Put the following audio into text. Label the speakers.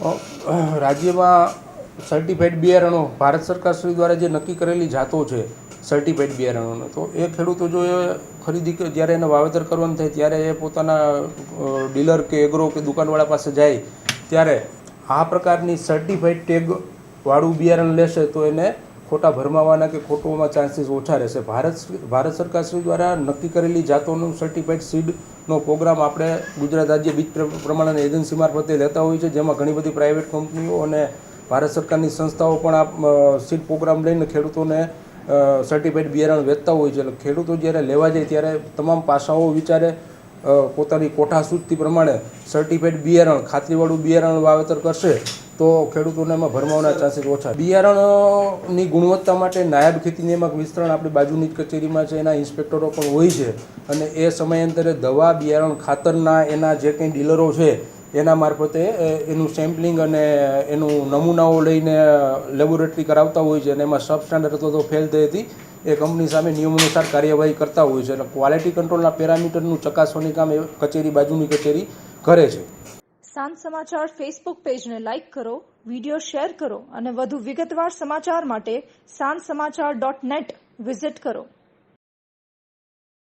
Speaker 1: રાજ્યમાં સર્ટિફાઈડ બિયારણો ભારત સરકાર શ્રી દ્વારા જે નક્કી કરેલી જાતો છે સર્ટિફાઈડ બિયારણોનો, તો એ ખેડૂતો જો એ ખરીદી જ્યારે એને વાવેતર કરવાનું થાય, ત્યારે એ પોતાના ડીલર કે એગ્રો કે દુકાનવાળા પાસે જાય, ત્યારે આ પ્રકારની સર્ટિફાઈડ ટેગ વાળું બિયારણ લેશે, તો એને ખોટા ભરમાવાના કે ખોટોમાં ચાન્સીસ ઓછા રહેશે. ભારત ભારત સરકાર શ્રી દ્વારા નક્કી કરેલી જાતોનું સર્ટિફાઈડ સીડનો પ્રોગ્રામ આપણે ગુજરાત રાજ્ય બીજ પ્ર- એજન્સી મારફતે લેતા હોઈએ છીએ, જેમાં ઘણી બધી પ્રાઇવેટ કંપનીઓ અને ભારત સરકારની સંસ્થાઓ પણ આ સીડ પ્રોગ્રામ લઈને ખેડૂતોને સર્ટિફાઈડ બિયારણ વેચતા હોય છે. એટલે ખેડૂતો જ્યારે લેવા જાય ત્યારે તમામ પાસાઓ વિચારે પોતાની કોઠા સૂચિ પ્રમાણે સર્ટિફાઈડ બિયારણ, ખાતરીવાળું બિયારણ વાવેતર કરશે, તો ખેડૂતોને એમાં ભરમાવાના ચાન્સીસ ઓછા. બિયારણની ગુણવત્તા માટે નાયબ ખેતી નિયામક વિસ્તરણ આપણી બાજુની જ કચેરીમાં છે, એના ઇન્સ્પેક્ટરો પણ હોય છે. અને એ સમયાંતરે દવા, બિયારણ, ખાતરના એના જે કંઈ ડીલરો છે એના મારફતે એનું સેમ્પલિંગ અને એનું નમૂનાઓ લઈને લેબોરેટરી કરાવતા હોય છે અને એમાં સબસ્ટાન્ડર્ડ અથવા તો ફેલ થઈ હતી, એ કંપની સામે નિયમ અનુસાર કાર્યવાહી કરતા હોય છે. એટલે ક્વોલિટી કંટ્રોલના પેરામીટરનું ચકાસવાની કામ એ કચેરી બાજુની કચેરી કરે છે.
Speaker 2: સાંજ સમાચાર ફેસબુક પેજને લાઇક કરો વીડિયો શેર કરો અને વધુ વિગતવાર સમાચાર માટે સાંજ સમાચાર ડોટ નેટ વિઝિટ કરો.